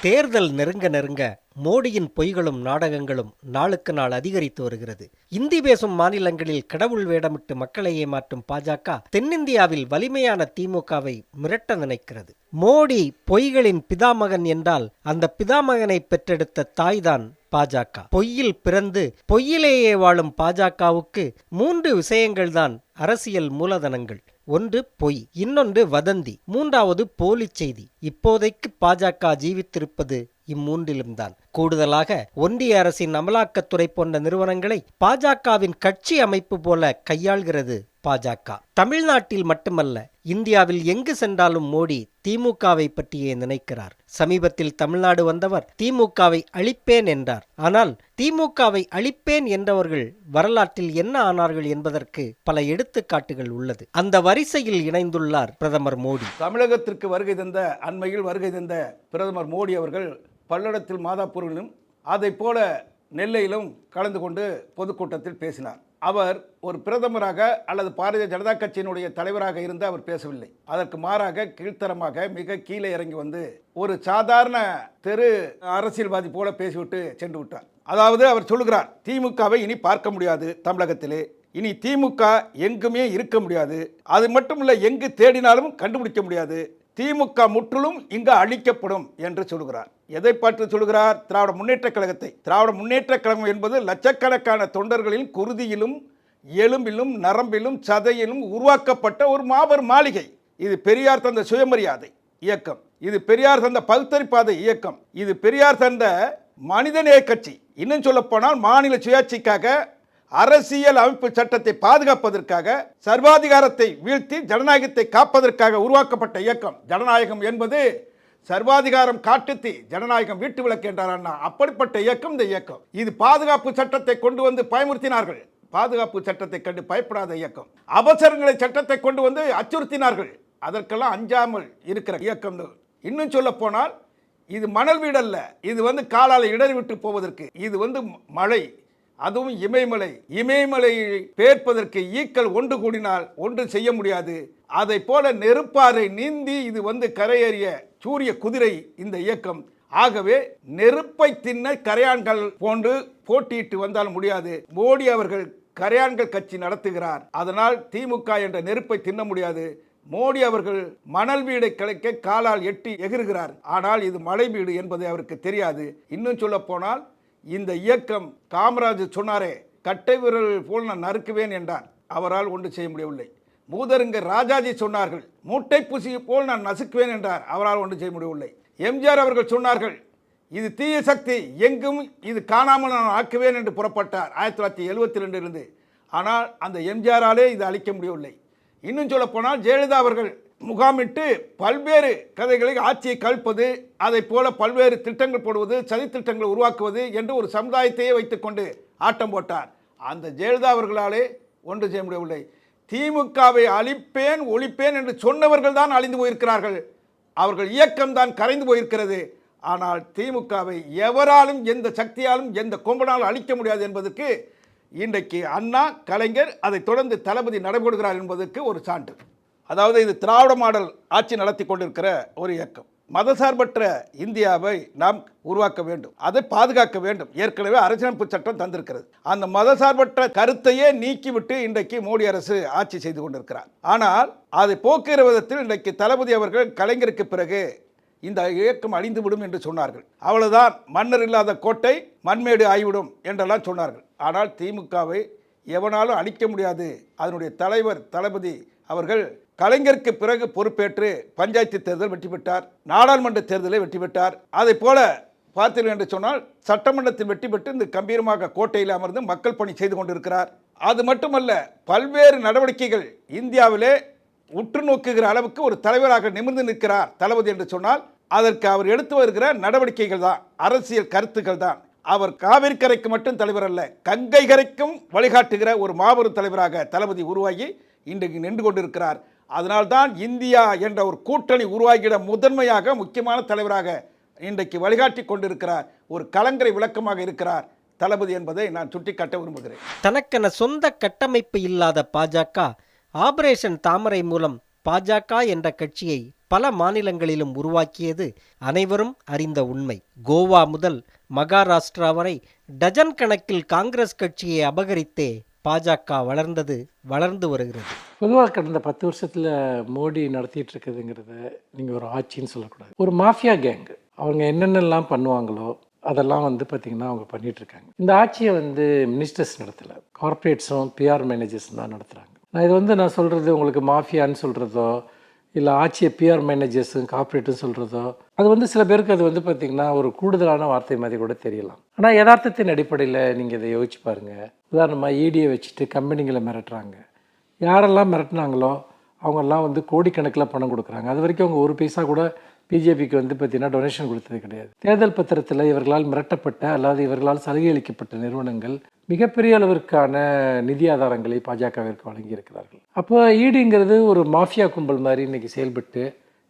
தேர்தல் நெருங்க நெருங்க மோடியின் பொய்களும் நாடகங்களும் நாளுக்கு நாள் அதிகரித்து வருகிறது. இந்தி பேசும் மாநிலங்களில் கடவுள் வேடமிட்டு மக்களை ஏமாற்றும் பாஜக தென்னிந்தியாவில் வலிமையான திமுகவை மிரட்ட நினைக்கிறது. மோடி பொய்களின் பிதாமகன் என்றால் அந்த பிதாமகனை பெற்றெடுத்த தாய்தான் பாஜக. பொய்யில் பிறந்து பொய்யிலேயே வாழும் பாஜகவுக்கு மூன்று விஷயங்கள்தான் அரசியல் மூலதனங்கள். ஒன்று பொய் இன்னொன்று வதந்தி மூன்றாவது போலிச் செய்தி. இப்போதைக்கு பாஜக ஜீவித்திருப்பது இம்மூன்றிலும்தான். கூடுதலாக ஒன்றிய அரசின் அமலாக்கத்துறை போன்ற நிறுவனங்களை பாஜகவின் கட்சி அமைப்பு போல கையாள்கிறது பாஜக. தமிழ்நாட்டில் மட்டுமல்ல இந்தியாவில் எங்கு சென்றாலும் மோடி திமுகவை பற்றியே நினைக்கிறார். சமீபத்தில் தமிழ்நாடு வந்தவர் திமுகவை அழிப்பேன் என்றார். ஆனால் திமுகவை அழிப்பேன் என்றவர்கள் வரலாற்றில் என்ன ஆனார்கள் என்பதற்கு பல எடுத்துக்காட்டுகள் உள்ளது. அந்த வரிசையில் இணைந்துள்ளார் பிரதமர் மோடி. தமிழகத்திற்கு வருகை தந்த அண்மையில் வருகை தந்த பிரதமர் மோடி அவர்கள் பல்லடத்தில் மாதாப்பூரிலும் அதை போல நெல்லையிலும் கலந்து கொண்டு பொதுக்கூட்டத்தில் பேசினார். அவர் ஒரு பிரதமராக அல்லது பாரதிய ஜனதா கட்சியினுடைய தலைவராக இருந்து அவர் பேசவில்லை. அதற்கு மாறாக கீழ்த்தரமாக மிக கீழே இறங்கி வந்து ஒரு சாதாரண தெரு அரசியல்வாதி போல பேசிவிட்டு சென்று விட்டார். அதாவது அவர் சொல்லுகிறார் திமுகவை இனி பார்க்க முடியாது தமிழகத்திலே. இனி திமுக எங்குமே இருக்க முடியாது. அது மட்டும் இல்லை எங்கு தேடினாலும் கண்டுபிடிக்க முடியாது. திமுக முற்றிலும் இங்கு அழிக்கப்படும் என்று சொல்கிறார் எதை பற்றி சொல்கிறார்? திராவிட முன்னேற்றக் கழகத்தை. திராவிட முன்னேற்றக் கழகம் என்பது லட்சக்கணக்கான தொண்டர்களின் குருதியிலும் எலும்பிலும் நரம்பிலும் சதையிலும் உருவாக்கப்பட்ட ஒரு மாபெரும் மாளிகை. இது பெரியார் தந்த சுயமரியாதை இயக்கம். இது பெரியார் தந்த பகுத்தறிப்பாதை இயக்கம். இது பெரியார் தந்த மனிதநேய கட்சி. இன்னும் சொல்லப்போனால் மாநில சுயாட்சிக்காக அரசியல் அமைப்பு சட்டத்தை பாதுகாப்பதற்காக சர்வாதிகாரத்தை வீழ்த்தி ஜனநாயகத்தை காப்பதற்காக உருவாக்கப்பட்ட இயக்கம். ஜனநாயகம் என்பது சர்வாதிகாரம் காட்டுத்தி ஜனநாயகம் வீட்டு விளக்கு என்றார் அண்ணா. அப்படிப்பட்ட இயக்கம் இந்த இயக்கம். இது பாதுகாப்பு சட்டத்தை கொண்டு வந்து பயமுறுத்தினார்கள். பாதுகாப்பு சட்டத்தை கண்டு பயப்படாத இயக்கம். அவசரங்களை சட்டத்தை கொண்டு வந்து அச்சுறுத்தினார்கள். அதற்கெல்லாம் அஞ்சாமல் இருக்கிற இயக்கம் இன்னும் சொல்ல போனால் இது மணல் வீடல்ல. இது வந்து காலால் இடறி விட்டு போவதற்கு. இது வந்து மழை. அதுவும் இமயமலை. இமயமலையை பேர்ப்பதற்கு ஈக்கள் ஒன்று கூடினால் ஒன்று செய்ய முடியாது. அதை போல நெருப்பாறை நீந்தி இது வந்து கரையேறிய சூரிய குதிரை இந்த இயக்கம். ஆகவே நெருப்பை தின்ன கரையான்கள் போன்று போட்டியிட்டு வந்தால் முடியாது. மோடி அவர்கள் கரையான்கள் கட்சி நடத்துகிறார். அதனால் திமுக என்ற நெருப்பை தின்ன முடியாது. மோடி அவர்கள் மணல் வீடை கிடைக்க காலால் எட்டி எகிறுகிறார். ஆனால் இது மலை வீடு என்பது அவருக்கு தெரியாது. இன்னும் சொல்ல போனால் இந்த இயக்கம் காமராஜர் சொன்னாரே கட்டை விரல் போல் நான் நறுக்குவேன் என்றார். அவரால் ஒன்று செய்ய முடியவில்லை. மூதருங்க ராஜாஜி சொன்னார்கள் மூட்டை பூசியை போல் நான் நசுக்குவேன் என்றார். அவரால் ஒன்று செய்ய முடியவில்லை. எம்ஜிஆர் அவர்கள் சொன்னார்கள் இது தீய சக்தி எங்கும் இது காணாமல் நான் ஆக்குவேன் என்று புறப்பட்டார் ஆயிரத்தி தொள்ளாயிரத்தி எழுபத்தி ரெண்டிலிருந்து. ஆனால் அந்த எம்ஜிஆராலே இது அழிக்க முடியவில்லை. இன்னும் சொல்லப்போனால் ஜெயலலிதா அவர்கள் முகாமிட்டு பல்வேறு கதைகளை ஆட்சியை கழிப்பது அதை போல பல்வேறு திட்டங்கள் போடுவது சதி திட்டங்களை உருவாக்குவது என்று ஒரு சமுதாயத்தையே வைத்துக்கொண்டு ஆட்டம் போட்டார். அந்த ஜெயலலிதா அவர்களாலே ஒன்று செய்ய முடியவில்லை. திமுகவை அழிப்பேன் ஒழிப்பேன் என்று சொன்னவர்கள் தான் அழிந்து போயிருக்கிறார்கள். அவர்கள் இயக்கம்தான் கரைந்து போயிருக்கிறது. ஆனால் திமுகவை எவராலும் எந்த சக்தியாலும் எந்த கொம்பனாலும் அழிக்க முடியாது என்பதற்கு இன்றைக்கு அண்ணா கலைஞர் அதை தொடர்ந்து தளபதி நடைபெறுகிறார் என்பதற்கு ஒரு சான்று. அதாவது இது திராவிட மாடல் ஆட்சி நடத்தி கொண்டிருக்கிற ஒரு இயக்கம். மதசார்பற்ற இந்தியாவை நாம் உருவாக்க வேண்டும். அதை பாதுகாக்க வேண்டும். ஏற்கனவே அரசியலமைப்பு சட்டம் தந்திருக்கிறது. அந்த மதசார்பற்ற கருத்தையே நீக்கிவிட்டு இன்றைக்கு மோடி அரசு ஆட்சி செய்து கொண்டிருக்கிறார். ஆனால் அதை போக்குகிற விதத்தில் இன்றைக்கு தளபதி அவர்கள் கலைஞருக்கு பிறகு இந்த இயக்கம் அழிந்துவிடும் என்று சொன்னார்கள். அவ்வளவுதான். மன்னர் இல்லாத கோட்டை மண்மேடு ஆகிவிடும் என்றெல்லாம் சொன்னார்கள். ஆனால் திமுகவை எவனாலும் அழிக்க முடியாது. அதனுடைய தலைவர் தளபதி அவர்கள் கலைஞருக்கு பிறகு பொறுப்பேற்று பஞ்சாயத்து தேர்தல் வெற்றி பெற்றார் நாடாளுமன்ற தேர்தலை வெற்றி பெற்றார். அதை போல பார்த்தீர்கள் என்று சொன்னால் சட்டமன்றத்தில் வெற்றி பெற்று இந்த கம்பீரமாக கோட்டையில் அமர்ந்து மக்கள் பணி செய்து கொண்டிருக்கிறார். அது மட்டுமல்ல பல்வேறு நடவடிக்கைகள் இந்தியாவிலே உற்று நோக்குகிற அளவுக்கு ஒரு தலைவராக நிமிர்ந்து நிற்கிறார் தளபதி என்று சொன்னால் அதற்கு அவர் எடுத்து வருகிற நடவடிக்கைகள் தான் அரசியல் கருத்துக்கள் தான். அவர் காவிரி கரைக்கு மட்டும் தலைவர் அல்ல கங்கை கரைக்கும் வழிகாட்டுகிற ஒரு மாபெரும் தலைவராக தளபதி உருவாகி இன்றைக்கு நின்று கொண்டிருக்கிறார். அதனால்தான் இந்தியா என்ற ஒரு கூட்டணி உருவாகிட முதன்மையாக முக்கியமான தலைவராக இன்றைக்கு வழிகாட்டி கொண்டிருக்கிறார் ஒரு கலங்கரை விளக்கமாக இருக்கிறார் தளபதி என்பதை நான் சுட்டிக்காட்ட விரும்புகிறேன். தனக்கென சொந்த கட்டமைப்பு இல்லாத பாஜக ஆபரேஷன் தாமரை மூலம் பாஜக என்ற கட்சியை பல மாநிலங்களிலும் உருவாக்கியது அனைவரும் அறிந்த உண்மை. கோவா முதல் மகாராஷ்டிரா வரை டஜன் கணக்கில் காங்கிரஸ் கட்சியை அபகரித்தே பாஜக வளர்ந்தது வளர்ந்து வருகிறது. பொதுவாக கடந்த பத்து வருஷத்தில் மோடி நடத்திட்டு இருக்குதுங்கிறத நீங்கள் ஒரு ஆட்சின்னு சொல்லக்கூடாது. ஒரு மாஃபியா கேங் அவங்க என்னென்னலாம் பண்ணுவாங்களோ அதெல்லாம் வந்து பார்த்திங்கன்னா அவங்க பண்ணிட்டு இருக்காங்க இந்த ஆட்சியை வந்து மினிஸ்டர்ஸ் நடத்தலை. கார்ப்பரேட்ஸும் பிஆர் மேனேஜர்ஸும் தான் நடத்துகிறாங்க நான் இது வந்து நான் சொல்கிறது உங்களுக்கு மாஃபியான்னு சொல்கிறதோ இல்லை ஆட்சியை பிஆர் மேனேஜர்ஸும் கார்ப்பரேட்டும் சொல்கிறதோ அது வந்து சில பேருக்கு அது வந்து பார்த்திங்கன்னா ஒரு கூடுதலான வார்த்தை மாதிரி கூட தெரியலாம். ஆனால் யதார்த்தத்தின் அடிப்படையில் நீங்கள் இதை யோசிச்சு பாருங்கள் உதாரணமாக இடியை வச்சுட்டு கம்பெனிங்களை மிரட்டுறாங்க. யாரெல்லாம் மிரட்டினாங்களோ அவங்கெல்லாம் வந்து கோடிக்கணக்கில் பணம் கொடுக்குறாங்க. அது வரைக்கும் அவங்க ஒரு பைசா கூட பிஜேபிக்கு வந்து பார்த்தீங்கன்னா டொனேஷன் கொடுத்தது கிடையாது. தேர்தல் பத்திரத்தில் இவர்களால் மிரட்டப்பட்ட அல்லது இவர்களால் சலுகை அளிக்கப்பட்ட நிறுவனங்கள் மிகப்பெரிய அளவிற்கான நிதி ஆதாரங்களை பாஜகவிற்கு வழங்கியிருக்கிறார்கள். அப்போ ஈடுங்கிறது ஒரு மாஃபியா கும்பல் மாதிரி இன்னைக்கு செயல்பட்டு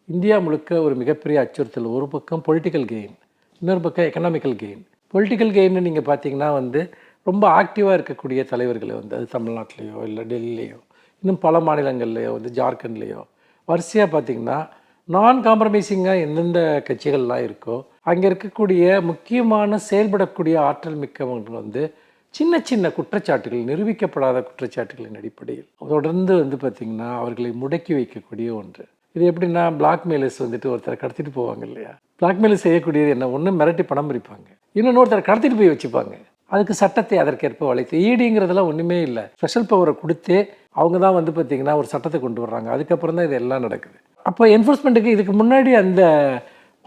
இந்தியா முழுக்க ஒரு மிகப்பெரிய அச்சுறுத்தல். ஒரு பக்கம் பொலிட்டிக்கல் கெயின் இன்னொரு பக்கம் எக்கனாமிக்கல் கெயின் பொலிட்டிக்கல் கெயின்னு நீங்கள் பார்த்தீங்கன்னா வந்து ரொம்ப ஆக்டிவாக இருக்கக்கூடிய தலைவர்களை வந்து அது தமிழ்நாட்டிலையோ இல்லை டெல்லியிலையோ இன்னும் பல மாநிலங்கள்லையோ வந்து ஜார்க்கண்ட்லேயோ வரிசையாக பார்த்தீங்கன்னா நான் காம்ப்ரமைசிங்காக எந்தெந்த கட்சிகள்லாம் இருக்கோ அங்கே இருக்கக்கூடிய முக்கியமான செயல்படக்கூடிய ஆற்றல் மிக்கவங்க வந்து சின்ன சின்ன குற்றச்சாட்டுகள் நிரூபிக்கப்படாத குற்றச்சாட்டுகளின் அடிப்படையில். தொடர்ந்து வந்து பார்த்திங்கன்னா அவர்களை முடக்கி வைக்கக்கூடிய ஒன்று. இது எப்படின்னா பிளாக்மெயிலர்ஸ் வந்துட்டு ஒருத்தரை கடத்திட்டு போவாங்க இல்லையா? பிளாக்மெயில் செய்யக்கூடியது என்ன? ஒன்று மிரட்டி பணம் பிடிப்பாங்க இன்னொன்று ஒருத்தரை கடத்திட்டு போய் வச்சுப்பாங்க. அதுக்கு சட்டத்தை அதற்கேற்ப வளைத்து ஈடிங்கிறதுலாம் ஒன்றுமே இல்லை. ஸ்பெஷல் பவரை கொடுத்து அவங்க தான் வந்து பார்த்திங்கன்னா ஒரு சட்டத்தை கொண்டு வர்றாங்க. அதுக்கப்புறம் தான் இது எல்லாம் நடக்குது. அப்போ என்ஃபோர்ஸ்மெண்ட்டுக்கு இதுக்கு முன்னாடி அந்த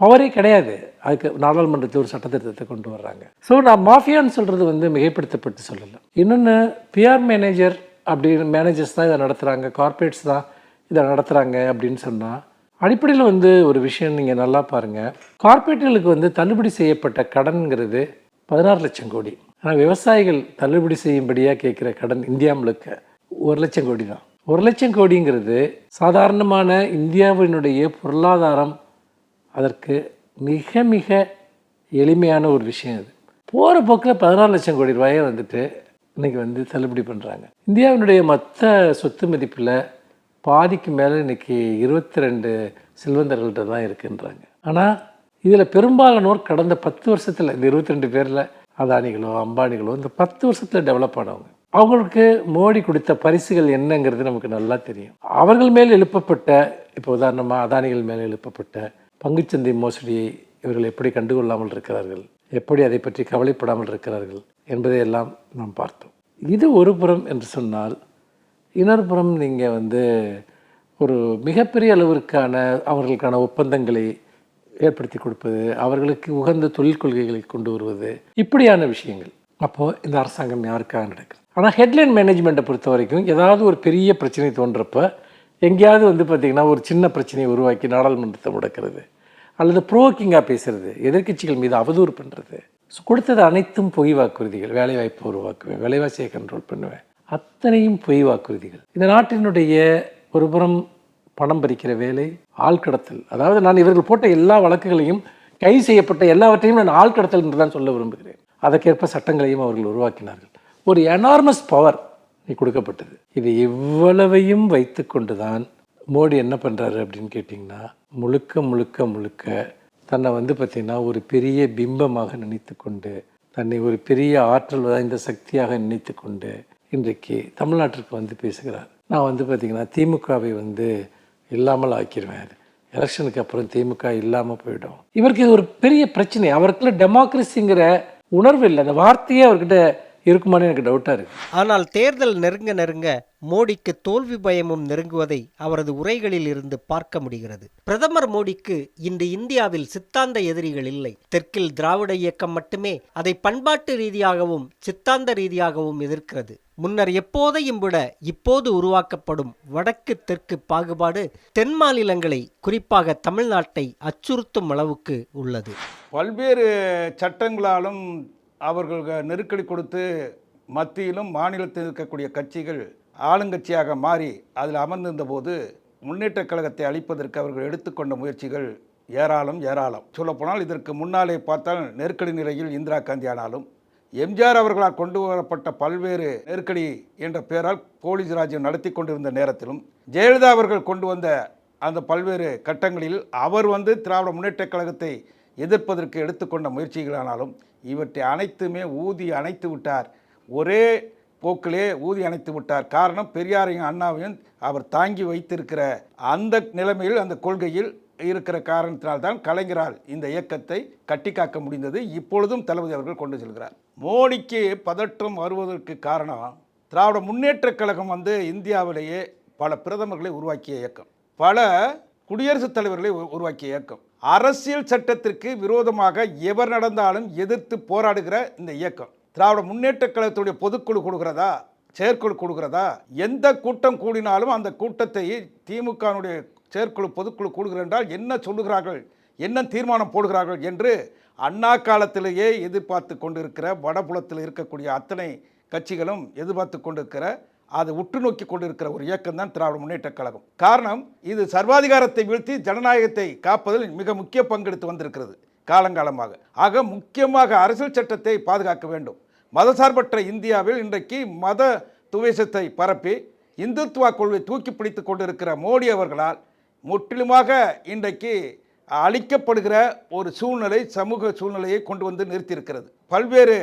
பவரே கிடையாது. அதுக்கு நாடாளுமன்றத்தில் ஒரு சட்டத்திட்டத்தை கொண்டு வர்றாங்க. ஸோ நான் மாஃபியான்னு சொல்கிறது வந்து மிகைப்படுத்தப்பட்டு சொல்லலை. இன்னொன்று பிஆர் மேனேஜர் அப்படின்னு மேனேஜர்ஸ் தான் இதை நடத்துகிறாங்க கார்ப்பரேட்ஸ் தான் இதை நடத்துகிறாங்க அப்படின்னு சொன்னால் அடிப்படையில் வந்து ஒரு விஷயம் நீங்கள் நல்லா பாருங்கள் கார்ப்பரேட்டுகளுக்கு வந்து தள்ளுபடி செய்யப்பட்ட கடன்கிறது பதினாறு லட்சம் கோடி. ஆனால் விவசாயிகள் தள்ளுபடி செய்யும்படியாக கேட்குற கடன் இந்தியா முழுக்க ஒரு லட்சம் கோடி தான். ஒரு லட்சம் கோடிங்கிறது சாதாரணமான இந்தியாவினுடைய பொருளாதாரம் அதற்கு மிக மிக எளிமையான ஒரு விஷயம் அது. போகிற போக்கில் பதினாறு லட்சம் கோடி ரூபாயை வந்துட்டு இன்னைக்கு வந்து தள்ளுபடி பண்ணுறாங்க இந்தியாவினுடைய மற்ற சொத்து மதிப்பில் பாதிக்கு மேலே இன்னைக்கு இருபத்தி ரெண்டு செல்வந்தர்கள்ட்ட தான் இருக்குன்றாங்க. ஆனால் இதில் பெரும்பாலானோர் கடந்த பத்து வருஷத்தில் இந்த இருபத்தி ரெண்டு பேரில் அதானிகளோ அம்பானிகளோ இந்த பத்து வருஷத்தில் டெவலப் ஆனவங்க. அவங்களுக்கு மோடி கொடுத்த பரிசுகள் என்னங்கிறது நமக்கு நல்லா தெரியும். அவர்கள் மேல் எழுப்பப்பட்ட இப்போ உதாரணமாக அதானிகள் மேல் எழுப்பப்பட்ட பங்குச்சந்தை மோசடியை இவர்கள் எப்படி கண்டுகொள்ளாமல் இருக்கிறார்கள்? எப்படி அதை பற்றி கவலைப்படாமல் இருக்கிறார்கள்? என்பதை எல்லாம் நாம் பார்த்தோம். இது ஒரு புறம் என்று சொன்னால் இன்னொரு புறம் நீங்கள் வந்து ஒரு மிகப்பெரிய அளவிற்கான அவர்களுக்கான ஒப்பந்தங்களை ஏற்படுத்தி கொடுப்பது அவர்களுக்கு உகந்த தொழில் கொள்கைகளை கொண்டு வருவது இப்படியான விஷயங்கள். அப்போது இந்த அரசாங்கம் யாருக்காக நடக்கிறது ஆனால் ஹெட்லைன் மேனேஜ்மெண்ட்டை பொறுத்த வரைக்கும் ஏதாவது ஒரு பெரிய பிரச்சனை தோன்றப்ப எங்கேயாவது வந்து பார்த்திங்கன்னா ஒரு சின்ன பிரச்சனையை உருவாக்கி நாடாளுமன்றத்தை முடக்கிறது அல்லது ப்ரோக்கிங்காக பேசுகிறது எதிர்க்கட்சிகள் மீது அவதூறு பண்ணுறது ஸோ கொடுத்தது அனைத்தும் பொய் வாக்குறுதிகள். வேலைவாய்ப்பு உருவாக்குவேன் வேலைவாசியை கண்ட்ரோல் பண்ணுவேன். அத்தனையும் பொய் வாக்குறுதிகள். இந்த நாட்டினுடைய ஒரு புறம் பணம் பறிக்கிற வேலை ஆள்கடத்தல் அதாவது நான் இவர்கள் போட்ட எல்லா வழக்குகளையும் கைது செய்யப்பட்ட எல்லாவற்றையும் நான் ஆள்கடத்தல் என்று தான் சொல்ல விரும்புகிறேன். அதற்கேற்ப சட்டங்களையும் அவர்கள் உருவாக்கினார்கள். ஒரு எனார்மஸ் பவர் நீ கொடுக்கப்பட்டது. இது இவ்வளவையும் வைத்து கொண்டு தான் மோடி என்ன பண்ணுறாரு அப்படின்னு கேட்டிங்கன்னா முழுக்க முழுக்க முழுக்க தன்னை வந்து பார்த்திங்கன்னா ஒரு பெரிய பிம்பமாக நினைத்து கொண்டு தன்னை ஒரு பெரிய ஆற்றல் வாய்ந்த சக்தியாக நினைத்து கொண்டு இன்றைக்கு தமிழ்நாட்டிற்கு வந்து பேசுகிறார். நான் வந்து பார்த்திங்கன்னா திமுகவை வந்து இல்லாமல் ஆக்கிடுவேன் எலெக்ஷனுக்கு அப்புறம் திமுக இல்லாமல் போயிடும். இவருக்கு இது ஒரு பெரிய பிரச்சனை. அவருக்குள்ள டெமோக்ரஸிங்கிற உணர்வு இல்லை. அந்த வார்த்தையே அவர்கிட்ட இருக்குமான்னு எனக்கு டவுட்டாக இருக்குது ஆனால் தேர்தல் நெருங்க நெருங்க மோடிக்கு தோல்வி பயமும் நெருங்குவதை அவரது உரைகளில் இருந்து பார்க்க முடிகிறது. பிரதமர் மோடிக்கு இன்று இந்தியாவில் சித்தாந்த எதிரிகள் இல்லை. தெற்கில் திராவிட இயக்கம் மட்டுமே அதை பண்பாட்டு ரீதியாகவும் சித்தாந்த ரீதியாகவும் எதிர்க்கிறது. முன்னர் எப்போதையும் விட இப்போது உருவாக்கப்படும் வடக்கு தெற்கு பாகுபாடு தென் மாநிலங்களை குறிப்பாக தமிழ்நாட்டை அச்சுறுத்தும் அளவுக்கு உள்ளது. பல்வேறு சட்டங்களாலும் அவர்களுக்கு நெருக்கடி கொடுத்து மத்தியிலும் மாநிலத்தில் இருக்கக்கூடிய கட்சிகள் ஆளுங்கட்சியாக மாறி அதில் அமர்ந்திருந்த போது முன்னேற்றக் கழகத்தை அழிப்பதற்கு அவர்கள் எடுத்துக்கொண்ட முயற்சிகள் ஏராளம் ஏராளம். சொல்லப்போனால் இதற்கு முன்னாலே பார்த்தால் நெருக்கடி நிலையில் இந்திரா காந்தி ஆனாலும் எம்ஜிஆர் அவர்களால் கொண்டு வரப்பட்ட பல்வேறு நெருக்கடி என்ற பெயரால் போலீஸ் ராஜ்யம் நடத்தி கொண்டிருந்த நேரத்திலும் ஜெயலலிதா அவர்கள் கொண்டு வந்த அந்த பல்வேறு கட்டங்களில் அவர் வந்து திராவிட முன்னேற்றக் கழகத்தை எதிர்ப்பதற்கு எடுத்துக்கொண்ட முயற்சிகளானாலும் இவற்றை அனைத்துமே ஊதி அணைத்து விட்டார். ஒரே போக்கிலே ஊதி அணைத்து விட்டார். காரணம் பெரியாரையும் அண்ணாவையும் அவர் தாங்கி வைத்திருக்கிற அந்த நிலைமையில் அந்த கொள்கையில் இருக்கிற காரணத்தினால்தான் கலைஞரால் இந்த இயக்கத்தை கட்டி காக்க முடிந்தது. இப்பொழுதும் தளபதி அவர்கள் கொண்டு செல்கிறார். மோடிக்கு பதற்றம் வருவதற்கு காரணம் திராவிட முன்னேற்றக் கழகம் வந்து இந்தியாவிலேயே பல பிரதமர்களை உருவாக்கிய இயக்கம் பல குடியரசுத் தலைவர்களை உ- உருவாக்கிய இயக்கம். அரசியல் சட்டத்திற்கு விரோதமாக எவர் நடந்தாலும் எதிர்த்து போராடுகிற இந்த இயக்கம். திராவிட முன்னேற்றக் கழகத்துடைய பொதுக்குழு கொடுக்கிறதா? செயற்குழு கொடுக்கிறதா? எந்த கூட்டம் கூடினாலும் அந்த கூட்டத்தை திமுகனுடைய செயற்குழு பொதுக்குழு கூடுகிறது என்றால் என்ன சொல்லுகிறார்கள்? என்ன தீர்மானம் போடுகிறார்கள் என்று அண்ணா காலத்திலேயே எதிர்பார்த்து கொண்டிருக்கிற வடபுலத்தில் இருக்கக்கூடிய அத்தனை கட்சிகளும் எதிர்பார்த்து கொண்டிருக்கிற அதை உற்று நோக்கி கொண்டிருக்கிற ஒரு இயக்கம் தான் திராவிட முன்னேற்றக் கழகம். காரணம் இது சர்வாதிகாரத்தை வீழ்த்தி ஜனநாயகத்தை காப்பதில் மிக முக்கிய பங்கெடுத்து வந்திருக்கிறது காலங்காலமாக. ஆக முக்கியமாக அரசியல் சட்டத்தை பாதுகாக்க வேண்டும். மதசார்பற்ற இந்தியாவில் இன்றைக்கு மத துவேஷத்தை பரப்பி இந்துத்துவ கொள்கை தூக்கி பிடித்து கொண்டிருக்கிற மோடி அவர்களால் முற்றிலுமாக இன்றைக்கு அளிக்கப்படுகிற ஒரு சூழ்நிலை சமூக சூழ்நிலையை கொண்டு வந்து நிறுத்தியிருக்கிறது. பல்வேறு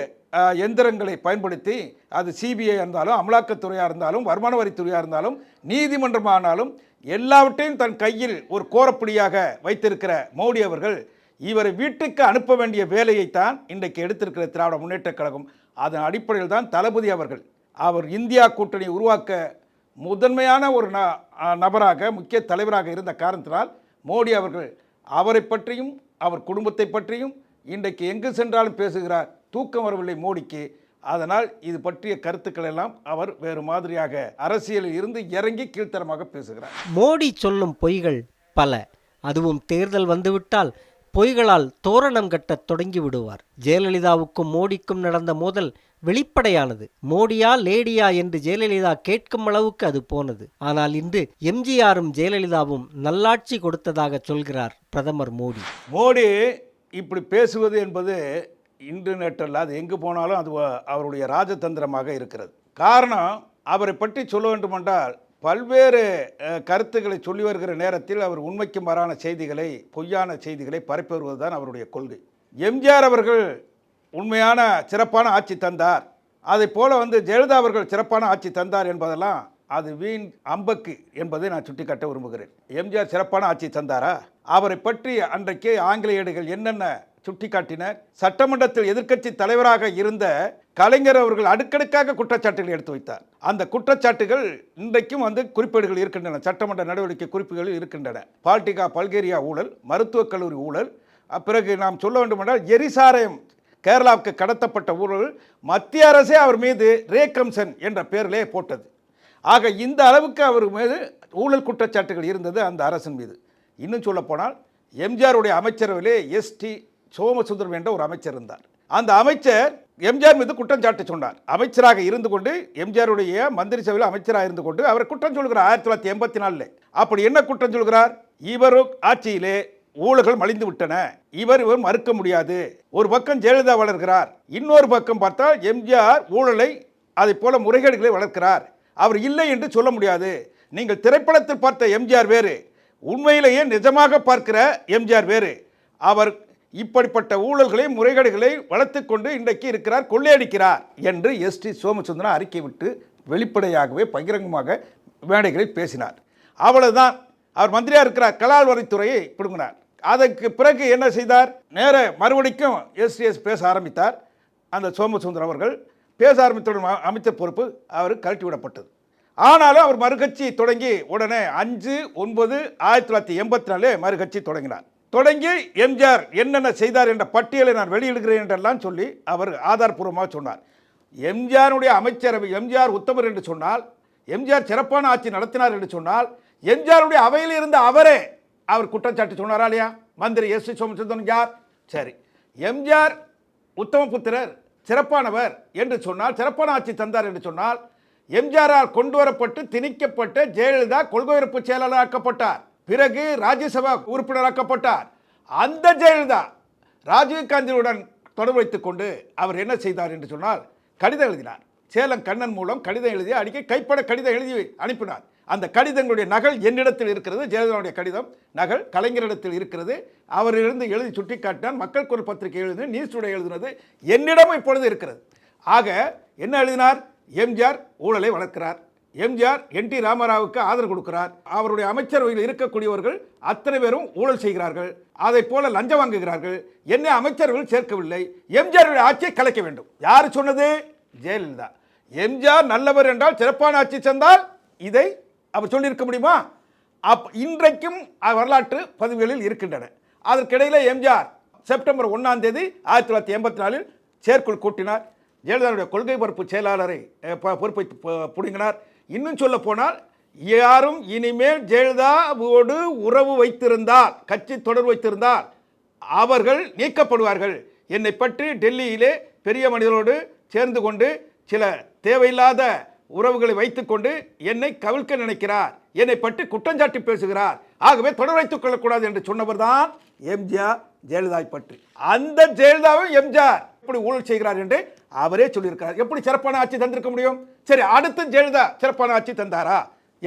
எந்திரங்களை பயன்படுத்தி அது சிபிஐ இருந்தாலும் அமலாக்கத்துறையாக இருந்தாலும் வருமான வரித்துறையாக இருந்தாலும் நீதிமன்றமானாலும் எல்லாவற்றையும் தன் கையில் ஒரு கோரப்புடியாக வைத்திருக்கிற மோடி அவர்கள் இவரை வீட்டுக்கு அனுப்ப வேண்டிய வேலையைத்தான் இன்றைக்கு எடுத்திருக்கிற திராவிட முன்னேற்றக் கழகம். அதன் அடிப்படையில் தான் தளபதி அவர்கள் அவர் இந்தியா கூட்டணி உருவாக்க முதன்மையான ஒரு ந- நபராக முக்கிய தலைவராக இருந்த காரணத்தினால் மோடி அவர்கள் அவரை பற்றியும் அவர் குடும்பத்தை பற்றியும் இன்றைக்கு எங்கு சென்றாலும் பேசுகிறார். தூக்கம் வரவில்லை மோடிக்கு. அதனால் இது பற்றிய கருத்துக்கள் எல்லாம் அவர் வேறு மாதிரியாக அரசியலில் இருந்து இறங்கி கீழ்த்தரமாக பேசுகிறார். மோடி சொல்லும் பொய்கள் பல. அதுவும் தேர்தல் வந்துவிட்டால் பொய்களால் தோரணம் கட்டத் தொடங்கி விடுவார். ஜெயலலிதாவுக்கும் மோடிக்கும் நடந்த மோதல் வெளிப்படையானது. மோடியா லேடியா என்று ஜெயலலிதா கேட்கும் அளவுக்கு அது போனது. ஆனால் இன்று எம்ஜிஆரும் ஜெயலலிதாவும் நல்லாட்சி கொடுத்ததாக சொல்கிறார் பிரதமர் மோடி. மோடி இப்படி பேசுவது என்பது இன்டர்நெட் அல்ல அது எங்கே போனாலும் அது அவருடைய ராஜதந்திரமாக இருக்கிறது. காரணம் அவரை பற்றி சொல்ல வேண்டுமென்றால் பல்வேறு கருத்துக்களை சொல்லி வருகிற நேரத்தில் அவர் உண்மைக்கு மாறான செய்திகளை பொய்யான செய்திகளை பரப்பி வருவதுதான் அவருடைய கொள்கை. எம்ஜிஆர் அவர்கள் உண்மையான சிறப்பான ஆட்சி தந்தார். அதைப் போல வந்து ஜெயலலிதா அவர்கள் சிறப்பான ஆட்சி தந்தார் என்பதெல்லாம் அது வீண் அம்பக்கு என்பதை நான் சுட்டிக்காட்ட விரும்புகிறேன். எம்ஜிஆர் சிறப்பான ஆட்சி தந்தாரா? அவரை பற்றி அன்றைக்கு ஆங்கிலேயர்கள் என்னென்ன சுட்டிக்காட்டினர் சட்டமன்றத்தில் எதிர்க்கட்சி தலைவராக இருந்த கலைஞர் அவர்கள் அடுக்கடுக்காக குற்றச்சாட்டுகளை எடுத்து வைத்தார். அந்த குற்றச்சாட்டுகள் இன்றைக்கும் வந்து குறிப்பேடுகள் இருக்கின்றன. சட்டமன்ற நடவடிக்கை குறிப்புகள் இருக்கின்றன. பால்டிகா பல்கேரியா ஊழல் மருத்துவக் கல்லூரி ஊழல் பிறகு நாம் சொல்ல வேண்டுமென்றால் எரிசாரயம் கேரளாவுக்கு கடத்தப்பட்ட ஊழல் மத்திய அரசே அவர் மீது ரேகம்சன் என்ற பெயரிலே போட்டது. ஆக இந்த அளவுக்கு அவர் மீது ஊழல் குற்றச்சாட்டுகள் இருந்தது அந்த அரசின் மீது. இன்னும் சொல்லப்போனால் எம்ஜிஆருடைய அமைச்சரவையிலே எஸ்டி சோமசுந்தரம் என்ற ஒரு அமைச்சர் இருந்தார். அந்த அமைச்சர் எம்ஜிஆர் மீது குற்றம் சாட்டி சொன்னார். அமைச்சராக இருந்து கொண்டு எம்ஜிஆருடைய மந்திரி சபையில் அமைச்சராக இருந்து கொண்டு அவர் குற்றம் சொல்கிறார் ஆயிரத்தி தொள்ளாயிரத்தி எண்பத்தி நாலில். அப்படி என்ன குற்றம் சொல்கிறார்? இவரும் ஆட்சியிலே ஊழல்கள் மலிந்து விட்டன. இவர் இவர் மறுக்க முடியாது. ஒரு பக்கம் ஜெயலலிதா வளர்கிறார். இன்னொரு பக்கம் பார்த்தால் எம்ஜிஆர் ஊழலை அதை போல முறைகேடுகளை வளர்க்கிறார். அவர் இல்லை என்று சொல்ல முடியாது. நீங்கள் திரைப்படத்தில் பார்த்த எம்ஜிஆர் வேறு. உண்மையிலேயே நிஜமாக பார்க்கிற எம்ஜிஆர் வேறு. அவர் இப்படிப்பட்ட ஊழல்களை முறைகேடுகளை வளர்த்து கொண்டு இன்றைக்கு இருக்கிறார் கொள்ளையடிக்கிறார் என்று எஸ் டி சோமசுந்தரம் அறிக்கை விட்டு வெளிப்படையாகவே பகிரங்கமாக மேடைகளில் பேசினார். அவ்வளவுதான். அவர் மந்திரியாக இருக்கிறார் கலால் வரித்துறையை பிடுங்கினார். அதற்கு பிறகு என்ன செய்தார்? நேர மறுபடிக்கும் எஸ்டிஎஸ் பேச ஆரம்பித்தார். அந்த சோமசுந்தரம் அவர்கள் பேச ஆரம்பித்தவுடன் அமைச்சர் பொறுப்பு அவர் கழட்டி விடப்பட்டது. ஆனாலும் அவர் மறுகட்சி தொடங்கி உடனே அஞ்சு ஒன்பது ஆயிரத்தி தொள்ளாயிரத்தி எண்பத்தி நாலு மறுகட்சி தொடங்கினார். தொடங்கி எம்ஜிஆர் என்னென்ன செய்தார் என்ற பட்டியலை நான் வெளியிடுகிறேன் என்றெல்லாம் சொல்லி அவர் ஆதாரபூர்வமாக சொன்னார். எம்ஜிஆருடைய அமைச்சரவை எம்ஜிஆர் உத்தமர் என்று சொன்னால் எம்ஜிஆர் சிறப்பான ஆட்சி நடத்தினார் என்று சொன்னால் எம்ஜிஆருடைய அவையில் இருந்த அவரே அவர் குற்றச்சாட்டு சொன்னாரா இல்லையா? மந்திரி எஸ் சி யார்? சரி. எம்ஜிஆர் உத்தமபுத்திரர் சிறப்பானவர் என்று சொன்னால் சிறப்பான ஆட்சி தந்தார் என்று சொன்னால் எம்ஜிஆரால் கொண்டு வரப்பட்டு திணிக்கப்பட்ட ஜெயலலிதா கொள்கை செயலாளராக்கப்பட்டார். பிறகு ராஜ்யசபா உறுப்பினராக்கப்பட்டார். அந்த ஜெயலலிதா ராஜீவ்காந்தியுடன் தொடர்பு வைத்துக் கொண்டு அவர் என்ன செய்தார் என்று சொன்னால் கடிதம் எழுதினார். சேலம் கண்ணன் மூலம் கடிதம் எழுதி அடிக்க கைப்பட கடிதம் எழுதி அனுப்பினார். அந்த கடிதங்களுடைய நகல் என்னிடத்தில் இருக்கிறது ஜெயலலிதாவுடைய கடிதம் நகல் கலைஞரிடத்தில் இருக்கிறது. அவரிலிருந்து எழுதி சுட்டிக்காட்டினார் மக்கள் குரல் பத்திரிகை எழுதினது நியூஸுடைய எழுதினது என்னிடமும் இப்பொழுது இருக்கிறது. ஆக என்ன எழுதினார்? எம்ஜிஆர் ஊழலை வளர்க்கிறார். எம்ஜிஆர் என் டி ராமராவுக்கு ஆதரவு கொடுக்கிறார். அவருடைய அமைச்சரவையில் இருக்கக்கூடியவர்கள் அத்தனை பேரும் ஊழல் செய்கிறார்கள். அதை போல லஞ்சம் வாங்குகிறார்கள். என்னை அமைச்சர்கள் சேர்க்கவில்லை. எம்ஜிஆருடைய ஆட்சியை கலைக்க வேண்டும். யார் சொன்னது? ஜெயலலிதா. எம்ஜிஆர் நல்லவர் என்றால் சிறப்பான ஆட்சி சென்றால் இதை அவர் சொல்லியிருக்க முடியுமா? அப் இன்றைக்கும் வரலாற்று பதிவுகளில் இருக்கின்றன. அதற்கிடையில் எம்ஜிஆர் செப்டம்பர் ஒன்றாம் தேதி ஆயிரத்தி தொள்ளாயிரத்தி எண்பத்தி நாலில் செயற்குழு கூட்டினார். ஜெயலலிதாவுடைய கொள்கை பொறுப்பு செயலாளரை பொறுப்பை பிடுங்கினார். இன்னும் சொல்ல போனால் யாரும் இனிமேல் ஜெயலலிதாவோடு உறவு வைத்திருந்தால் கட்சி தொடர்பு வைத்திருந்தால் அவர்கள் நீக்கப்படுவார்கள். என்னை பற்றி டெல்லியிலே பெரிய மனிதரோடு சேர்ந்து கொண்டு சில தேவையில்லாத உறவுகளை வைத்துக்கொண்டு என்னை கவிழ்க்க நினைக்கிறார். என்னை பற்றி குற்றஞ்சாட்டி பேசுகிறார். ஆகவே தொடர் வைத்துக் கொள்ளக்கூடாது என்று சொன்னவர் தான் எம்ஜிஆர் ஜெயலலிதா பற்றி. அந்த ஜெயலலிதாவும் எம்ஜிஆர் எப்படி ஊழல் செய்கிறார் என்று அவரே சொல்லியிருக்கிறார். எப்படி சிறப்பான ஆட்சி தந்திருக்க முடியும்? சரி அடுத்து ஜெயலலிதா சிறப்பான ஆட்சி தந்தாரா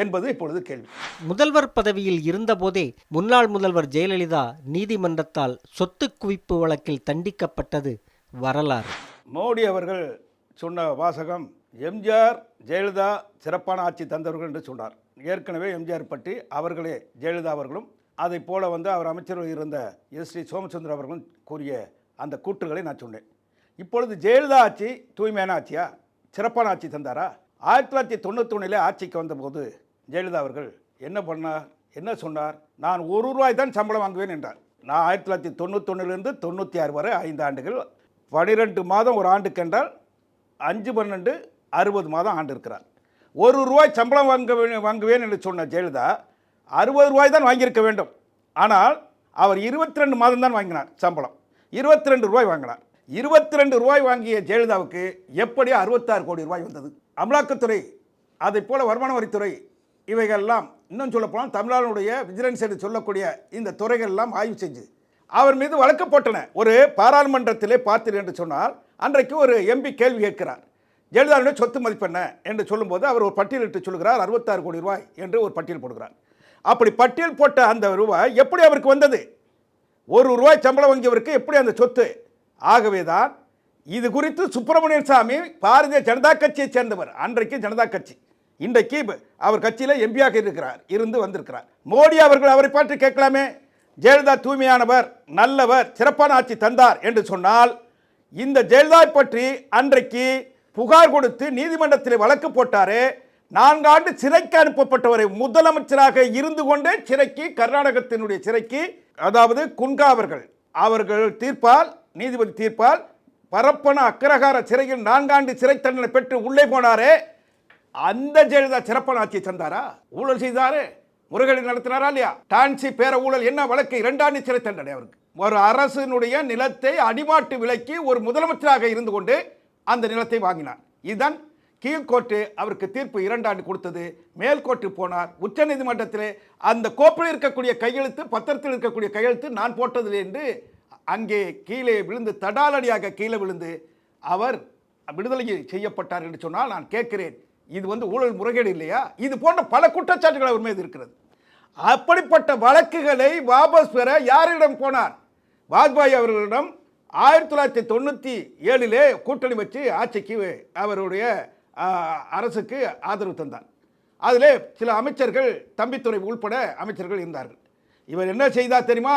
என்பது இப்பொழுது கேள்வி. முதல்வர் பதவியில் இருந்தபோதே முன்னாள் முதல்வர் ஜெயலலிதா நீதிமன்றத்தால் சொத்து குவிப்பு வழக்கில் தண்டிக்கப்பட்டது வரலாறு. மோடி அவர்கள் சொன்ன வாசகம் எம்ஜிஆர் ஜெயலலிதா சிறப்பான ஆட்சி தந்தவர்கள் என்று சொன்னார். ஏற்கனவே எம்ஜிஆர் பற்றி அவர்களே ஜெயலலிதா அவர்களும் அதை போல வந்து அவர் அமைச்சர்கள் இருந்த எஸ் டி சோமசுந்தர் அவர்களும் கூறிய அந்த கூற்றுகளை நான் சொன்னேன். இப்பொழுது ஜெயலலிதா ஆட்சி தூய்மையான ஆட்சியா? சிறப்பான ஆட்சி தந்தாரா? ஆயிரத்தி தொள்ளாயிரத்தி தொண்ணூத்தொன்னிலே ஆட்சிக்கு வந்தபோது ஜெயலலிதா அவர்கள் என்ன பண்ணார்? என்ன சொன்னார்? நான் ஒரு ரூபாய் தான் சம்பளம் வாங்குவேன் என்றார். நான் ஆயிரத்தி தொள்ளாயிரத்தி தொண்ணூத்தொன்னிலிருந்து தொண்ணூற்றி ஆறு வரை ஐந்து ஆண்டுகள் பனிரெண்டு மாதம் ஒரு ஆண்டுக்கு என்றால் அஞ்சு பன்னெண்டு அறுபது மாதம் ஆண்டு இருக்கிறார். ஒரு ரூபாய் சம்பளம் வாங்க வாங்குவேன் என்று சொன்ன ஜெயலலிதா அறுபது ரூபாய் தான் வாங்கியிருக்க வேண்டும். ஆனால் அவர் இருபத்தி ரெண்டு மாதம் தான் வாங்கினார் சம்பளம். இருபத்தி ரெண்டு ரூபாய் வாங்கினார். இருபத்தி ரெண்டு ரூபாய் வாங்கிய ஜெயலலிதாவுக்கு எப்படியோ அறுபத்தாறு கோடி ரூபாய் வந்தது? அமலாக்கத்துறை அதை போல வருமான வரித்துறை இவைகள்லாம் இன்னும் சொல்லப்போனால் தமிழ்நாடுடைய விஜிலன்ஸ் என்று சொல்லக்கூடிய இந்த துறைகள் எல்லாம் ஆய்வு செஞ்சு அவர் மீது வழக்கு போட்டன. ஒரு பாராளுமன்றத்திலே பார்த்தீர் என்று சொன்னால் அன்றைக்கு ஒரு எம்பி கேள்வி கேட்கிறார். ஜெயலலிதாவுடைய சொத்து மதிப்பெண்ண என்று சொல்லும்போது அவர் ஒரு பட்டியலிட்டு சொல்கிறார் அறுபத்தாறு கோடி ரூபாய் என்று ஒரு பட்டியல் போடுகிறார். அப்படி பட்டியல் போட்ட அந்த ரூபாய் எப்படி அவருக்கு வந்தது? ஒரு ரூபாய் சம்பளம் வாங்கியவருக்கு எப்படி அந்த சொத்து ஆகவே தான் இது குறித்து சுப்பிரமணியன் சாமி பாரதிய ஜனதா கட்சியை சேர்ந்தவர். அன்றைக்கு ஜனதா கட்சி. இன்றைக்கு அவர் கட்சியில் எம்பியாக இருக்கிறார் இருந்து வந்திருக்கிறார். மோடி அவர்கள் அவரை பற்றி கேட்கலாமே? ஜெயலலிதா தூய்மையானவர் நல்லவர் சிறப்பான ஆட்சி தந்தார் என்று சொன்னால் இந்த ஜெயலலிதா பற்றி அன்றைக்கு புகார் கொடுத்து நீதிமன்றத்தில் வழக்கு போட்டாரே நான்காண்டு சிறைக்கு அனுப்பப்பட்டவரை முதலமைச்சராக இருந்து கொண்டே சிறைக்கு கர்நாடகத்தினுடைய சிறைக்கு அதாவது குன்கா அவர்கள். அவர்கள் தீர்ப்பால் நீதிபதி தீர்ப்பால் பரப்பன அக்கரகார சிறையில் நான்காண்டு சிறை தண்டனை பெற்று உள்ளே போனாரே அந்த ஜெயலலிதா சிறப்பான ஆட்சியை தந்தாரா? ஊழல் செய்தாரு முறைகேடு நடத்தினாரா இல்லையா? டான்சி பேர ஊழல் என்ன வழக்கு? இரண்டாண்டு சிறை தண்டனை அவருக்கு. ஒரு அரசினுடைய நிலத்தை அடிமாட்டு விலைக்கு ஒரு முதலமைச்சராக இருந்து கொண்டு அந்த நிலத்தை வாங்கினார். இதுதான் கீழ்கோர்ட்டு அவருக்கு தீர்ப்பு இரண்டாண்டு கொடுத்தது. மேல்கோர்ட்டு போனார். உச்சநீதிமன்றத்தில் அந்த கோப்பில் இருக்கக்கூடிய கையெழுத்து பத்திரத்தில் இருக்கக்கூடிய கையெழுத்து நான் போட்டதில்லை என்று அங்கே கீழே விழுந்து தடாலடியாக கீழே விழுந்து அவர் விடுதலை செய்யப்பட்டார் என்று சொன்னால் நான் கேட்கிறேன் இது வந்து ஊழல் முறைகேடு இல்லையா? இது போன்ற பல குற்றச்சாட்டுகள் அவர் மீது இருக்கிறது. அப்படிப்பட்ட வழக்குகளை வாபஸ் பெற யாரிடம் போனார்? வாஜ்பாய் அவர்களிடம் ஆயிரத்தி தொள்ளாயிரத்தி தொண்ணூற்றி ஏழிலே கூட்டணி வச்சு ஆட்சிக்கு அவருடைய அரசுக்கு ஆதரவு தந்தார். அதிலே சில அமைச்சர்கள் தம்பித்துறை உள்பட அமைச்சர்கள் இருந்தார்கள். இவர் என்ன செய்தார் தெரியுமா?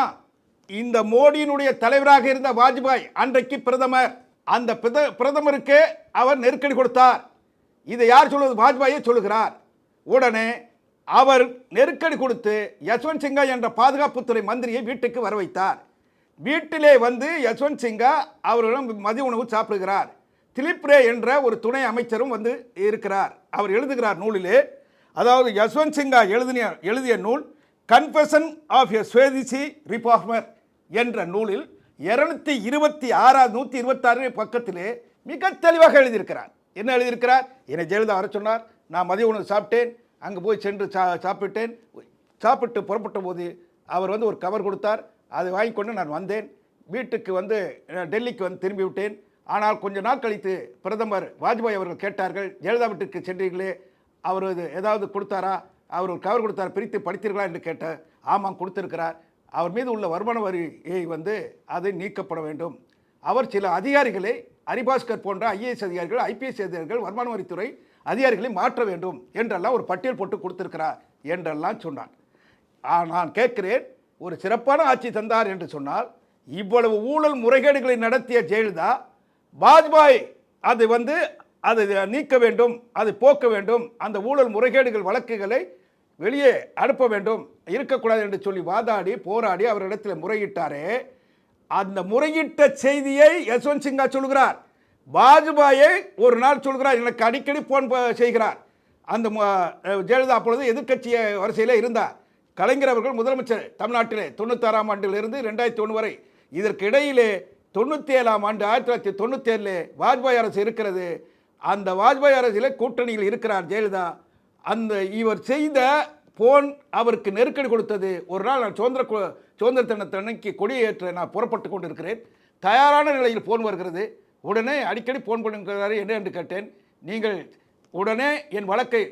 இந்த மோடியினுடைய தலைவராக இருந்த வாஜ்பாய் அன்றைக்கு பிரதமர் அந்த பிரத- பிரதமருக்கு அவர் நெருக்கடி கொடுத்தார். இதை யார் சொல்வது? வாஜ்பாயே சொல்லுகிறார். உடனே அவர் நெருக்கடி கொடுத்து யஷ்வந்த் சிங்கா என்ற பாதுகாப்புத்துறை மந்திரியை வீட்டுக்கு வர வைத்தார். வீட்டிலே வந்து யஷ்வந்த் சிங்கா அவரிடம் மதிய உணவு சாப்பிடுகிறார். திலீப் ரே என்ற ஒரு துணை அமைச்சரும் வந்து இருக்கிறார். அவர் எழுதுகிறார் நூலிலே அதாவது யஷ்வந்த் சிங்கா எழுதிய எழுதிய நூல் confession of a swadeshi reformer என்ற நூலில் இருநூத்தி இருபத்தி ஆறாவது நூற்றி இருபத்தாறு பக்கத்திலே மிக தெளிவாக எழுதியிருக்கிறார். என்ன எழுதியிருக்கிறார்? என்னை ஜெயலலிதா வர சொன்னார். நான் மதிய உணவு சாப்பிட்டேன். அங்கே போய் சென்று சா சாப்பிட்டேன். சாப்பிட்டு புறப்பட்ட போது அவர் வந்து ஒரு கவர் கொடுத்தார். அதை வாங்கி கொண்டு நான் வந்தேன். வீட்டுக்கு வந்து டெல்லிக்கு வந்து திரும்பி விட்டேன். ஆனால் கொஞ்ச நாள் கழித்து பிரதமர் வாஜ்பாய் அவர்கள் கேட்டார்கள் ஜெயலலிதா வீட்டுக்கு சென்றீர்களே அவர் ஏதாவது கொடுத்தாரா? அவர் ஒரு கவர் கொடுத்தார். பிரித்து படித்தீர்களா? என்று கேட்டார். ஆமாம் கொடுத்திருக்கிறார். அவர் மீது உள்ள வருமான வரியை வந்து அது நீக்கப்பட வேண்டும். அவர் சில அதிகாரிகளை ஹரிபாஸ்கர் போன்ற ஐஏஎஸ் அதிகாரிகள் ஐபிஎஸ் அதிகாரிகள் வருமான வரித்துறை அதிகாரிகளை மாற்ற வேண்டும் என்றெல்லாம் ஒரு பட்டியல் போட்டு கொடுத்திருக்கிறார் என்றெல்லாம் சொன்னார். நான் கேட்கிறேன் ஒரு சிறப்பான ஆட்சி தந்தார் என்று சொன்னால் இவ்வளவு ஊழல் முறைகேடுகளை நடத்திய ஜெயலலிதா வாஜ்பாய் அது வந்து அதை நீக்க வேண்டும் அதை போக்க வேண்டும் அந்த ஊழல் முறைகேடுகள் வழக்குகளை வெளியே அனுப்ப வேண்டும். இருக்கக்கூடாது என்று சொல்லி வாதாடி போராடி அவரிடத்தில் முறையிட்டாரே. அந்த முறையிட்ட செய்தியை யஸ்வந்த் சிங்கா சொல்கிறார் வாஜ்பாயை ஒரு நாள் சொல்கிறார் எனக்கு அடிக்கடி போன் செய்கிறார். அந்த ஜெயலலிதா அப்பொழுது எதிர்க்கட்சி வரிசையில் இருந்தார். கலைஞர் அவர்கள் முதலமைச்சர் தமிழ்நாட்டிலே தொண்ணூத்தாறாம் ஆண்டிலிருந்து ரெண்டாயிரத்தி ஒன்று வரை. இதற்கு இடையிலே தொண்ணூற்றி ஏழாம் ஆண்டு ஆயிரத்தி தொள்ளாயிரத்தி தொண்ணூற்றி ஏழில் வாஜ்பாய் அரசு இருக்கிறது. அந்த வாஜ்பாய் அரசில் கூட்டணியில் இருக்கிறார் ஜெயலலிதா. அந்த இவர் செய்த போன் அவருக்கு நெருக்கடி கொடுத்தது. ஒரு நாள் நான் சுதந்திர சுதந்திர தினத்தன்னைக்கு கொடியேற்ற நான் புறப்பட்டு கொண்டு இருக்கிறேன் தயாரான நிலையில் போன் வருகிறது. உடனே அடிக்கடி போன் பண்ணுகிறாரு என்ன என்று கேட்டேன். நீங்கள் உடனே என் வழக்கை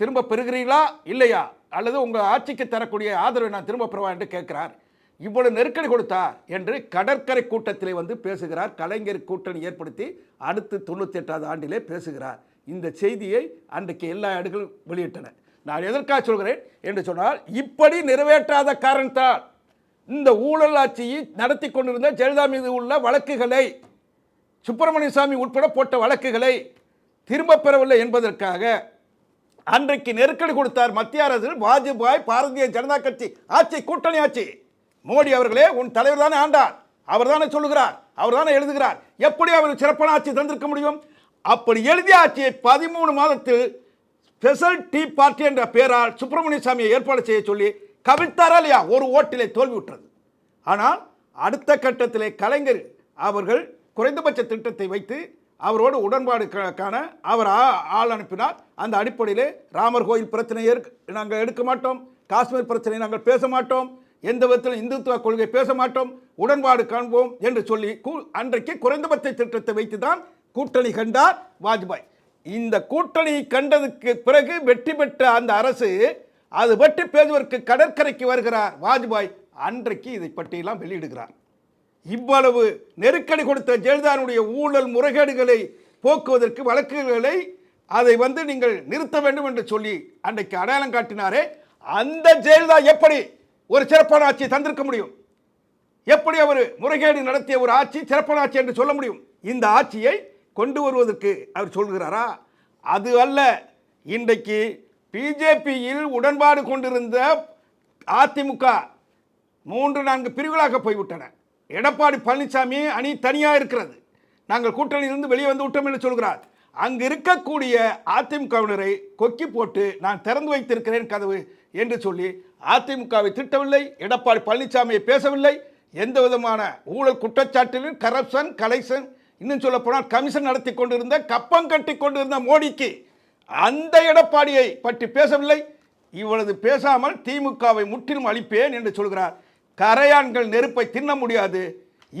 திரும்ப பெறுகிறீர்களா? இல்லையா? அல்லது உங்கள் ஆட்சிக்கு தரக்கூடிய ஆதரவை நான் திரும்ப பெறவா என்று கேட்கிறார். இவ்வளவு நெருக்கடி கொடுத்தார் என்று கடற்கரை கூட்டத்திலே வந்து பேசுகிறார். கலைஞர் கூட்டணி ஏற்படுத்தி அடுத்து தொண்ணூற்றி எட்டாவது ஆண்டிலே பேசுகிறார். இந்த செய்தியை அன்றைக்கு எல்லா இடங்களும் வெளியிட்டன. நான் எதற்காக சொல்கிறேன் என்று சொன்னால் இப்படி நிறைவேற்றாத காரணத்தால் இந்த ஊழல் ஆட்சியை நடத்தி கொண்டிருந்த ஜெயலலிதா மீது உள்ள வழக்குகளை சுப்பிரமணிய சாமி உட்பட போட்ட வழக்குகளை திரும்ப பெறவில்லை என்பதற்காக அன்றைக்கு நெருக்கடி கொடுத்தார் மத்திய அரசு வாஜ்பாய் பாரதிய ஜனதா கட்சி ஆட்சி கூட்டணி ஆட்சி. மோடி அவர்களே உன் தலைவர் தானே ஆண்டார். அவர் தானே சொல்லுகிறார் அவர் தானே எழுதுகிறார். எப்படி அவர் சிறப்பான ஆட்சி தந்திருக்க முடியும்? அப்படி எழுதியாச்சு பதிமூணு மாதத்தில் ஸ்பெஷல் டீ பார்ட்டி என்ற பெயரால் சுப்பிரமணிய சாமியை ஏற்பாடு செய்ய சொல்லி கவிழ்த்தாரா இல்லையா? ஒரு ஓட்டிலே தோல்வி ஆனால் அடுத்த கட்டத்திலே கலைஞர் அவர்கள் குறைந்தபட்ச திட்டத்தை வைத்து அவரோடு உடன்பாடு காண அவர் ஆ- ஆள் அனுப்பினார். அந்த அடிப்படையிலே ராமர் கோயில் பிரச்சனையை நாங்கள் எடுக்க மாட்டோம். காஷ்மீர் பிரச்சனை நாங்கள் பேச மாட்டோம். எந்த விதத்திலும் இந்துத்துவ கொள்கை பேச மாட்டோம். உடன்பாடு காண்போம் என்று சொல்லி அன்றைக்கு குறைந்தபட்ச திட்டத்தை வைத்து தான் கூட்டணி கண்டார் வாஜ்பாய். இந்த கூட்டணி கண்டதுக்கு பிறகு வெற்றி பெற்ற அந்த அரசு அது பற்றி பேசுவதற்கு கடற்கரைக்கு வருகிறார் வாஜ்பாய். அன்றைக்கு இதை பற்றியெல்லாம் வெளியிடுகிறார். இவ்வளவு நெருக்கடி கொடுத்த ஜெயலலிதாவுடைய ஊழல் முறைகேடுகளை போக்குவதற்கு வழக்குகளை அதை வந்து நீங்கள் நிறுத்த வேண்டும் என்று சொல்லி அன்றைக்கு அடையாளம் காட்டினாரே அந்த ஜெயலலிதா எப்படி ஒரு சிறப்பான ஆட்சியை தந்திருக்க முடியும்? எப்படி அவர் முறைகேடு நடத்திய ஒரு ஆட்சி சிறப்பான ஆட்சி என்று சொல்ல முடியும்? இந்த ஆட்சியை கொண்டு வருவதற்கு அவர் சொல்கிறாரா? அது அல்ல. இன்றைக்கு பிஜேபியில் உடன்பாடு கொண்டிருந்த அதிமுக மூன்று நான்கு பிரிவுகளாக போய்விட்டன. எடப்பாடி பழனிசாமி அணி தனியாக இருக்கிறது. நாங்கள் கூட்டணியிலிருந்து வெளியே வந்து விட்டோம் என்று சொல்கிறார். அங்கு இருக்கக்கூடிய அதிமுகவினரை கொக்கி போட்டு நான் திறந்து வைத்திருக்கிறேன் கதவு என்று சொல்லி அதிமுகவை திட்டவில்லை எடப்பாடி பழனிசாமியை பேசவில்லை. எந்த விதமான ஊழல் குற்றச்சாட்டிலும் கரப்ஷன் கலெக்ஷன் இன்னும் சொல்ல போனால் கமிஷன் நடத்தி கொண்டிருந்த கப்பம் கட்டி கொண்டிருந்த மோடிக்கு அந்த எடப்பாடியை பற்றி பேசவில்லை. இவ்வளவு பேசாமல் திமுகவை முற்றிலும் அளிப்பேன் என்று சொல்கிறார். கரையான்கள் நெருப்பை தின்ன முடியாது.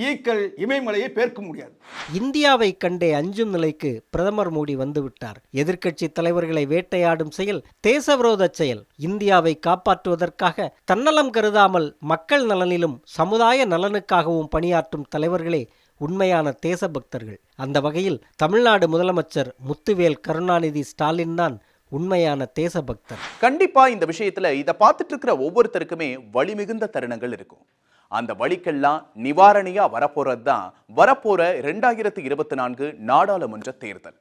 ஈக்கள் இமயமலையை பேர்க்க முடியாது. இந்தியாவை கண்டே அஞ்சும் நிலைக்கு பிரதமர் மோடி வந்துவிட்டார். எதிர்க்கட்சி தலைவர்களை வேட்டையாடும் செயல் தேசவிரோத செயல். இந்தியாவை காப்பாற்றுவதற்காக தன்னலம் கருதாமல் மக்கள் நலனிலும் சமுதாய நலனுக்காகவும் பணியாற்றும் தலைவர்களே உண்மையான தேசபக்தர்கள். அந்த வகையில் தமிழ்நாடு முதலமைச்சர் முத்துவேல் கருணாநிதி ஸ்டாலின் தான் உண்மையான தேசபக்தர். கண்டிப்பா இந்த விஷயத்துல இதை பார்த்துட்டு இருக்கிற ஒவ்வொருத்தருக்குமே வழிமிகுந்த தருணங்கள் இருக்கும். அந்த வழிக்கெல்லாம் நிவாரணியா வரப்போறது தான் வரப்போற ரெண்டாயிரத்தி இருபத்தி நான்கு நாடாளுமன்ற தேர்தல்.